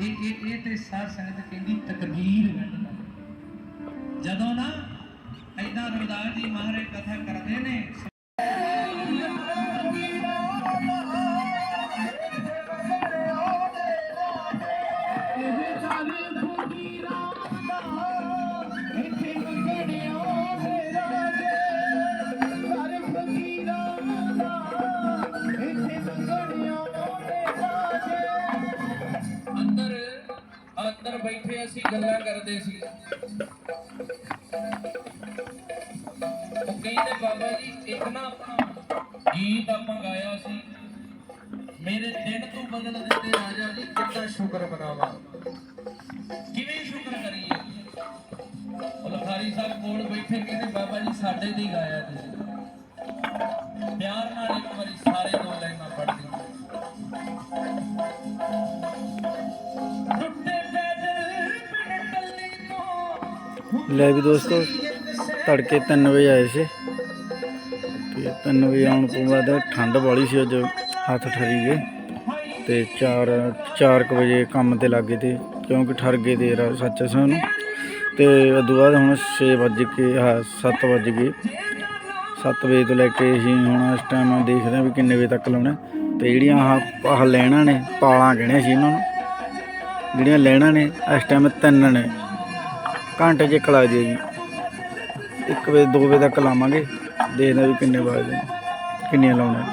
ਇਹ ਇਹ ਇਹ ਤੇ ਸਾਧ ਸੰਗਤ ਕਹਿੰਦੀ ਤਕਬੀਰ ਕੱਢਦਾ ਜਦੋਂ ਨਾ ਐਦਾਂ ਰਵਿਦਾਸ ਜੀ ਮਹਾਰਾਜ ਕਥਾ ਕਰਦੇ ਨੇ ਅੰਦਰ ਬੈਠੇ ਅਸੀਂ ਗੱਲਾਂ ਕਰਦੇ ਸੀ। ਉਹ ਕਹਿੰਦੇ ਬਾਬਾ ਜੀ ਇੱਕ ਨਾ ਆਪਣਾ ਗੀਤ ਆਪਾਂ ਗਾਇਆ ਸੀ। ਮੇਰੇ ਦਿਨ ਤੋਂ ਬਦਲ ਦਿੱਤੇ ਰਾਜਾ ਜੀ, ਕਿੰਨਾ ਸ਼ੁਕਰ ਮਨਾਵਾਂ। ਕਿਵੇਂ ਸ਼ੁਕਰ ਕਰੀਏ? ਉਹ ਲਖਾਰੀ ਸਾਹਿਬ ਕੋਲ ਬੈਠੇ ਕਹਿੰਦੇ, ਬਾਬਾ ਜੀ, ਸਾਡੇ ਦੀ ਗਾਇਆ ਤੁਸੀਂ। ਲੈ ਵੀ ਦੋਸਤੋ, ਤੜਕੇ 3 ਵਜੇ ਆਏ ਸੀ। ਤੇ 3 ਵਜੇ ਆਉਣ ਤੋਂ ਬਾਅਦ ਠੰਡ ਵਾਲੀ ਸੀ, ਅੱਜ ਹੱਥ ਠਰੀ ਗਏ ਤੇ 4 4 ਵਜੇ ਕੰਮ ਤੇ ਲੱਗੇ ਤੇ, ਕਿਉਂਕਿ ਠਰ ਗਏ ਦੇਰ ਆ, ਸੱਚ ਸਾਨੂੰ ਤੇ ਉਦੋਂ ਬਾਅਦ ਹੁਣ 6 ਵਜ ਕੇ, ਹਾਂ 7 ਵਜ ਗਏ। 7 ਵਜੇ ਤੋਂ ਲੈ ਕੇ ਅਸੀਂ ਹੁਣ ਇਸ ਟਾਈਮ ਦੇਖਦੇ ਹਾਂ ਵੀ ਕਿੰਨੇ ਵਜੇ ਤੱਕ ਲਾਉਣਾ। ਤੇ ਜਿਹੜੀਆਂ ਆਹ ਆਹ ਲੈਣਾ ਨੇ, ਪਾਲਾਂ ਕਹਿਣੇ ਸੀ ਇਹਨਾਂ ਨੂੰ। ਜਿਹੜੀਆਂ ਲੈਣਾ ਨੇ, ਇਸ ਟਾਈਮ ਤਿੰਨ ਨੇ। ਘੰਟੇ 'ਚ ਇੱਕ ਜੇ ਜੀ। 1 ਵਜੇ 2 ਵਜੇ ਤੱਕ ਲਾਵਾਂਗੇ। ਦੇਖਦੇ ਹਾਂ ਵੀ ਕਿੰਨੇ ਵਜੇ, ਕਿੰਨੀਆਂ ਲਾਉਣਾ